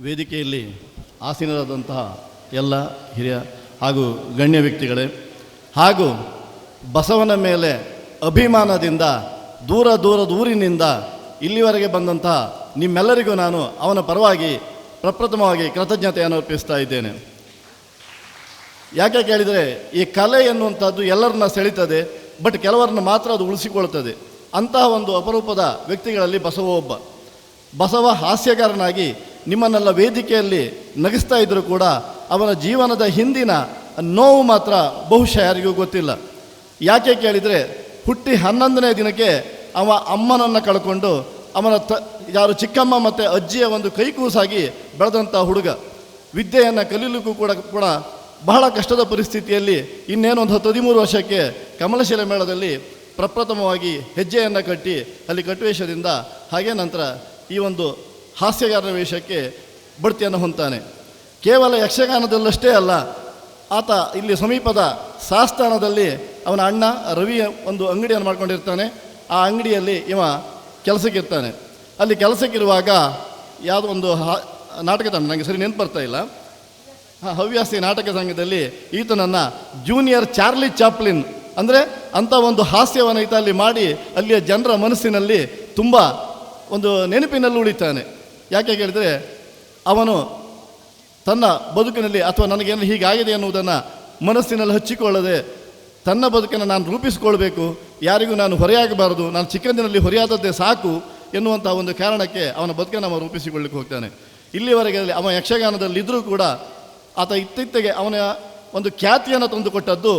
ವೇದಿಕೆಯಲ್ಲಿ ಆಸೀನರಾದಂತಹ ಎಲ್ಲ ಹಿರಿಯ ಹಾಗೂ ಗಣ್ಯ ವ್ಯಕ್ತಿಗಳೇ ಹಾಗೂ ಬಸವನ ಮೇಲೆ ಅಭಿಮಾನದಿಂದ ದೂರ ದೂರ ಊರಿನಿಂದ ಇಲ್ಲಿವರೆಗೆ ಬಂದಂತಹ ನಿಮ್ಮೆಲ್ಲರಿಗೂ ನಾನು ಅವನ ಪರವಾಗಿ ಪ್ರಪ್ರಥಮವಾಗಿ ಕೃತಜ್ಞತೆಯನ್ನು ಅರ್ಪಿಸ್ತಾ ಇದ್ದೇನೆ. ಯಾಕೆ ಕೇಳಿದರೆ ಈ ಕಲೆ ಎನ್ನುವಂಥದ್ದು ಎಲ್ಲರನ್ನ ಸೆಳೀತದೆ, ಬಟ್ ಕೆಲವರನ್ನ ಮಾತ್ರ ಅದು ಉಳಿಸಿಕೊಳ್ತದೆ. ಅಂತಹ ಒಂದು ಅಪರೂಪದ ವ್ಯಕ್ತಿಗಳಲ್ಲಿ ಬಸವ ಒಬ್ಬ. ಬಸವ ಹಾಸ್ಯಗಾರನಾಗಿ ನಿಮ್ಮನ್ನೆಲ್ಲ ವೇದಿಕೆಯಲ್ಲಿ ನಗಿಸ್ತಾ ಇದ್ದರೂ ಕೂಡ ಅವನ ಜೀವನದ ಹಿಂದಿನ ನೋವು ಮಾತ್ರ ಬಹುಶಃ ಯಾರಿಗೂ ಗೊತ್ತಿಲ್ಲ. ಯಾಕೆ ಕೇಳಿದರೆ ಹುಟ್ಟಿ ಹನ್ನೊಂದನೇ ದಿನಕ್ಕೆ ಅವ ಅಮ್ಮನನ್ನು ಕಳ್ಕೊಂಡು ಅವನ ತ, ಯಾರು ಚಿಕ್ಕಮ್ಮ ಮತ್ತು ಅಜ್ಜಿಯ ಒಂದು ಕೈಕೂಸಾಗಿ ಬೆಳೆದಂಥ ಹುಡುಗ. ವಿದ್ಯೆಯನ್ನು ಕಲೀಲಿಕ್ಕೂ ಕೂಡ ಕೂಡ ಬಹಳ ಕಷ್ಟದ ಪರಿಸ್ಥಿತಿಯಲ್ಲಿ ಇನ್ನೇನು ಒಂದು ಹತ್ತು ಹದಿಮೂರು ವರ್ಷಕ್ಕೆ ಕಮಲಶಿಲೆ ಮೇಳದಲ್ಲಿ ಪ್ರಪ್ರಥಮವಾಗಿ ಹೆಜ್ಜೆಯನ್ನು ಕಟ್ಟಿ ಅಲ್ಲಿ ಕಟ್ಟುವೇಷದಿಂದ ಹಾಗೆ ನಂತರ ಈ ಒಂದು ಹಾಸ್ಯಗಾರರ ವೇಷಕ್ಕೆ ಬಡ್ತಿಯನ್ನು ಹೊಂತಾನೆ ಕೇವಲ ಯಕ್ಷಗಾನದಲ್ಲಷ್ಟೇ ಅಲ್ಲ, ಆತ ಇಲ್ಲಿ ಸಮೀಪದ ಸಾಸ್ಥಾನದಲ್ಲಿ ಅವನ ಅಣ್ಣ ರವಿಯ ಒಂದು ಅಂಗಡಿಯನ್ನು ಮಾಡ್ಕೊಂಡಿರ್ತಾನೆ. ಆ ಅಂಗಡಿಯಲ್ಲಿ ಇವ ಕೆಲಸಕ್ಕಿರ್ತಾನೆ ಅಲ್ಲಿ ಕೆಲಸಕ್ಕಿರುವಾಗ ಯಾವುದೋ ಒಂದು ಹಾ, ನಾಟಕ ತಂಡ ನನಗೆ ಸರಿ ನೆನಪು ಬರ್ತಾ ಇಲ್ಲ. ಹವ್ಯಾಸಿ ನಾಟಕ ಸಂಘದಲ್ಲಿ ಈತನನ್ನು ಜೂನಿಯರ್ ಚಾರ್ಲಿ ಚಾಪ್ಲಿನ್, ಅಂದರೆ ಅಂಥ ಒಂದು ಹಾಸ್ಯವನ್ನು ಈತ ಅಲ್ಲಿ ಮಾಡಿ ಅಲ್ಲಿಯ ಜನರ ಮನಸ್ಸಿನಲ್ಲಿ ತುಂಬ ಒಂದು ನೆನಪಿನಲ್ಲಿ ಉಳಿತಾನೆ. ಯಾಕೆ ಕೇಳಿದರೆ ಅವನು ತನ್ನ ಬದುಕಿನಲ್ಲಿ ಅಥವಾ ನನಗೇನು ಹೀಗಾಗಿದೆ ಎನ್ನುವುದನ್ನು ಮನಸ್ಸಿನಲ್ಲಿ ಹಚ್ಚಿಕೊಳ್ಳದೆ ತನ್ನ ಬದುಕನ್ನು ನಾನು ರೂಪಿಸಿಕೊಳ್ಬೇಕು, ಯಾರಿಗೂ ನಾನು ಹೊರೆಯಾಗಬಾರದು, ನಾನು ಚಿಕ್ಕಂದಿನಲ್ಲಿ ಹೊರೆಯಾದದ್ದೇ ಸಾಕು ಎನ್ನುವಂಥ ಒಂದು ಕಾರಣಕ್ಕೆ ಅವನ ಬದುಕನ್ನು ಅವ ರೂಪಿಸಿಕೊಳ್ಳಿಕ್ಕೆ ಹೋಗ್ತಾನೆ. ಇಲ್ಲಿವರೆಗೆ ಅವನ ಯಕ್ಷಗಾನದಲ್ಲಿದ್ದರೂ ಕೂಡ ಆತ ಇತ್ತಿತ್ತೆಗೆ ಅವನ ಒಂದು ಖ್ಯಾತಿಯನ್ನು ತಂದುಕೊಟ್ಟದ್ದು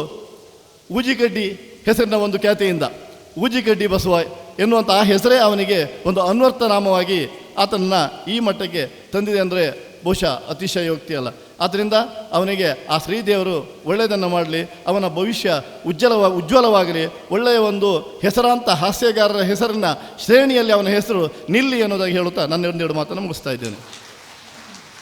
ಊಜಿಗಡ್ಡಿ ಹೆಸರಿನ ಒಂದು ಖ್ಯಾತಿಯಿಂದ ಊಜಿಗಡ್ಡಿ ಬಸವ ಎನ್ನುವಂಥ ಆ ಹೆಸರೇ ಅವನಿಗೆ ಒಂದು ಅನ್ವರ್ಥ ನಾಮವಾಗಿ ಆತನನ್ನು ಈ ಮಟ್ಟಕ್ಕೆ ತಂದಿದೆ ಅಂದರೆ ಬಹುಶಃ ಅತಿಶಯೋಕ್ತಿ ಅಲ್ಲ. ಆದ್ದರಿಂದ ಅವನಿಗೆ ಆ ಶ್ರೀದೇವರು ಒಳ್ಳೆಯದನ್ನು ಮಾಡಲಿ, ಅವನ ಭವಿಷ್ಯ ಉಜ್ವಲವ, ಉಜ್ವಲವಾಗಲಿ, ಒಳ್ಳೆಯ ಒಂದು ಹೆಸರಾಂತ ಹಾಸ್ಯಗಾರರ ಹೆಸರಿನ ಶ್ರೇಣಿಯಲ್ಲಿ ಅವನ ಹೆಸರು ನಿಲ್ಲಿ ಅನ್ನೋದಾಗಿ ಹೇಳುತ್ತಾ ನನ್ನ ಒಂದೆರಡು ಮಾತನ್ನು ಮುಗಿಸ್ತಾ ಇದ್ದೇನೆ.